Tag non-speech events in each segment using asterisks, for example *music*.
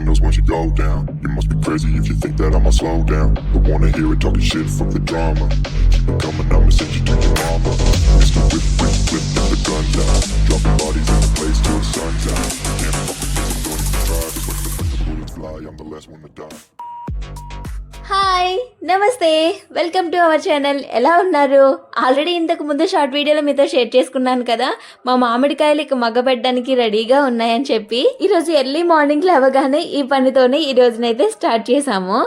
windows once you go down. You must be crazy if you think that I'ma slow down. Don't wanna hear it talking shit, fuck the drama. Keep it coming, I'ma send you to your mama. Mr. Whip, whip, whip, the guns out. Dropping నమస్తే welcome to our channel. ఎలా ఉన్నారు? Already ఇంతకు ముందు short వీడియోలో మీతో share చేసుకున్నాను కదా? మా మామిడికాయలు ఇక మగ్గబెట్టడానికి రెడీగా ఉన్నాయని చెప్పి ఈరోజు ఎర్లీ మార్నింగ్ లేవగానే ఈ పనితోనే ఈ రోజునైతే స్టార్ట్ చేసాము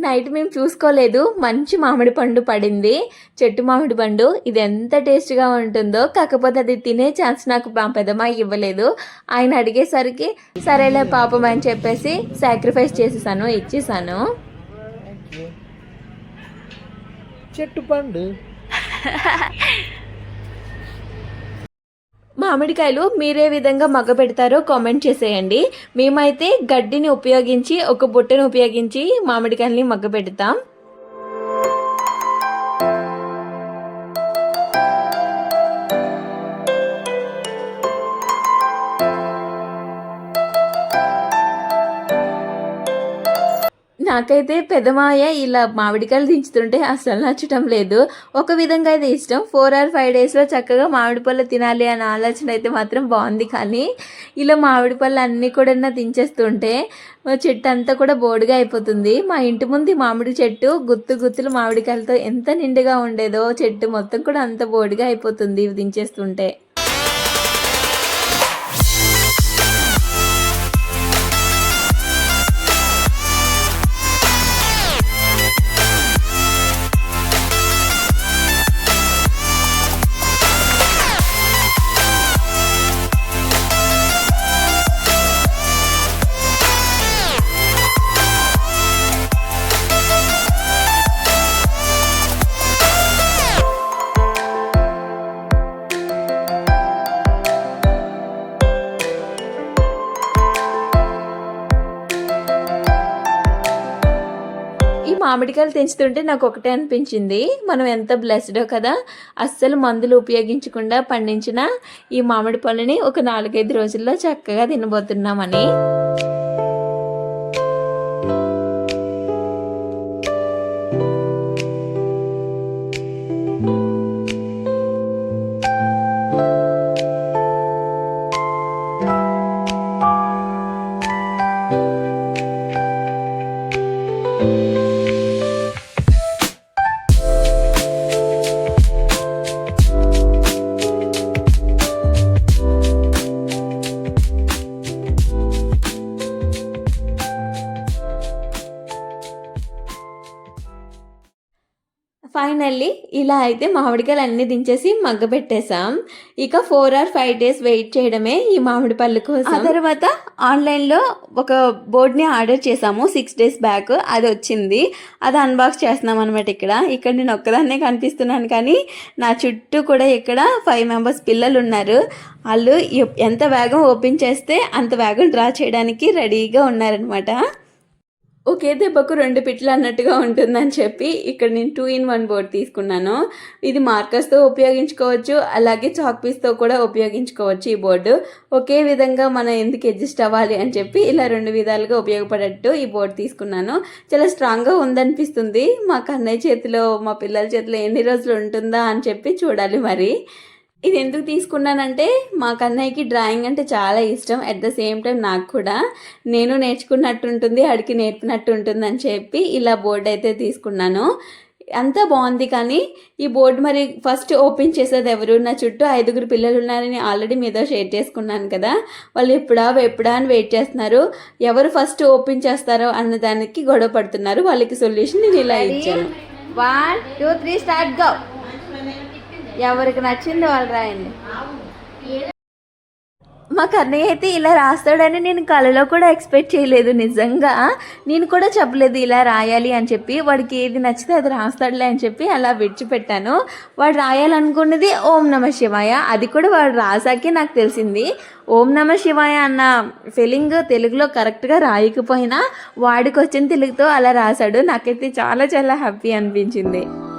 నైట్ మేము చూసుకోలేదు. మంచి మామిడి పండు పడింది. చెట్టు మామిడి పండు. ఇది ఎంత టేస్ట్గా ఉంటుందో. కాకపోతే అది తినే ఛాన్స్ నాకు మా పెద్దమ్మాయి ఇవ్వలేదు. ఆయన అడిగేసరికి సరేలే పాపం అని చెప్పేసి సాక్రిఫైస్ చేసేసాను ఇచ్చేసాను. చెట్టు పండు. *laughs* మామిడికాయలు మీరే విధంగా మగ్గ పెడతారో కామెంట్ చేసేయండి. మేమైతే గడ్డిని ఉపయోగించి ఒక బుట్టను ఉపయోగించి మామిడికాయల్ని మగ్గ పెడతాం నాకైతే పెద్దమాయ ఇలా మామిడికాయలు దించుతుంటే అసలు నచ్చటం లేదు. ఒక విధంగా అయితే ఇష్టం. ఫోర్ ఆర్ ఫైవ్ డేస్లో చక్కగా మామిడి పళ్ళు తినాలి అనే ఆలోచన అయితే మాత్రం బాగుంది. కానీ ఇలా మామిడి పళ్ళు అన్నీ కూడా దించేస్తుంటే చెట్టు అంతా కూడా బోడుగా అయిపోతుంది. మా ఇంటి ముందు మామిడి చెట్టు గుత్తు గుత్తులు మామిడికాయలతో ఎంత నిండుగా ఉండేదో చెట్టు మొత్తం కూడా అంత బోడిగా అయిపోతుంది దించేస్తుంటే. ఈ మామిడికాయలు తెంచుతుంటే నాకు ఒకటే అనిపించింది. మనం ఎంత బ్లెస్డో కదా. అస్సలు మందులు ఉపయోగించకుండా పండించిన ఈ మామిడి పళ్ళని ఒక నాలుగైదు రోజుల్లో చక్కగా తినబోతున్నామని. ఫైనల్లీ ఇలా అయితే మామిడికాయలు అన్నీ దించేసి మగ్గ పెట్టేశాం. ఇక four or five days wait చేయడమే ఈ మామిడి పళ్ళు కోసం. ఆ తర్వాత ఆన్లైన్లో ఒక బోర్డ్ని ఆర్డర్ చేసాము సిక్స్ డేస్ బ్యాక్. అది వచ్చింది. అది అన్బాక్స్ చేస్తున్నాం అనమాట ఇక్కడ. ఇక్కడ నేను ఒక్కదాన్నే కనిపిస్తున్నాను కానీ నా చుట్టూ కూడా ఇక్కడ ఫైవ్ మెంబర్స్ పిల్లలు ఉన్నారు. వాళ్ళు ఎంత వేగం ఓపెన్ చేస్తే అంత వేగం డ్రా చేయడానికి రెడీగా ఉన్నారనమాట ఒకే దెబ్బకు రెండు పిట్లు అన్నట్టుగా ఉంటుందని చెప్పి ఇక్కడ నేను టూ ఇన్ వన్ బోర్డ్ తీసుకున్నాను. ఇది మార్కర్స్తో ఉపయోగించుకోవచ్చు అలాగే చాక్ పీస్తో కూడా ఉపయోగించుకోవచ్చు ఈ బోర్డు ఒకే విధంగా మనం ఎందుకు అడ్జస్ట్ అవ్వాలి అని చెప్పి ఇలా రెండు విధాలుగా ఉపయోగపడేట్టు ఈ బోర్డు తీసుకున్నాను. చాలా స్ట్రాంగ్గా ఉందనిపిస్తుంది. మా కన్నయ్య చేతిలో మా పిల్లల చేతిలో ఎన్ని రోజులు ఉంటుందా అని చెప్పి చూడాలి మరి. ఇది ఎందుకు తీసుకున్నానంటే మా కన్నయ్యకి డ్రాయింగ్ అంటే చాలా ఇష్టం. అట్ ద సేమ్ టైం నాకు కూడా. నేను నేర్చుకున్నట్టు ఉంటుంది అడిగి నేర్పినట్టు ఉంటుంది అని చెప్పి ఇలా బోర్డు అయితే తీసుకున్నాను. అంతా బాగుంది కానీ ఈ బోర్డు మరి ఫస్ట్ ఓపెన్ చేసేది ఎవరు? నా చుట్టూ ఐదుగురు పిల్లలు ఉన్నారని ఆల్రెడీ మీతో షేర్ చేసుకున్నాను కదా. వాళ్ళు ఎప్పుడా ఎప్పుడా అని వెయిట్ చేస్తున్నారు. ఎవరు ఫస్ట్ ఓపెన్ చేస్తారో అన్న దానికి గొడవ పడుతున్నారు. వాళ్ళకి సొల్యూషన్ నేను ఇలా ఇచ్చాను. One two three start go ఎవరికి నచ్చింది వాళ్ళు రాయండి. మా కన్నయ్య అయితే ఇలా రాస్తాడని నేను కళలో కూడా ఎక్స్పెక్ట్ చేయలేదు నిజంగా. నేను కూడా చెప్పలేదు ఇలా రాయాలి అని చెప్పి వాడికి ఏది నచ్చితే అది రాస్తాడులే అని చెప్పి అలా విడిచిపెట్టాను. వాడు రాయాలనుకున్నది ఓం నమ శివాయ. అది కూడా వాడు రాసాకే నాకు తెలిసింది. ఓం నమ శివాయ అన్న ఫీలింగ్ తెలుగులో కరెక్ట్గా రాయకపోయినా వాడికి వచ్చిన తెలుగుతో అలా రాశాడు. నాకైతే చాలా చాలా హ్యాపీ అనిపించింది.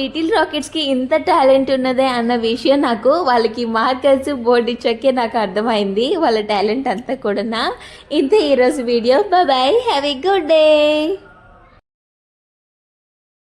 లిటిల్ రాకెట్స్కి ఇంత టాలెంట్ ఉన్నదే అన్న విషయం నాకు వాళ్ళకి మార్కర్స్ బోర్డు ఇచ్చాకే నాకు అర్థమైంది వాళ్ళ టాలెంట్ అంతా కూడా ఇంతే ఈరోజు video. Bye have a good day.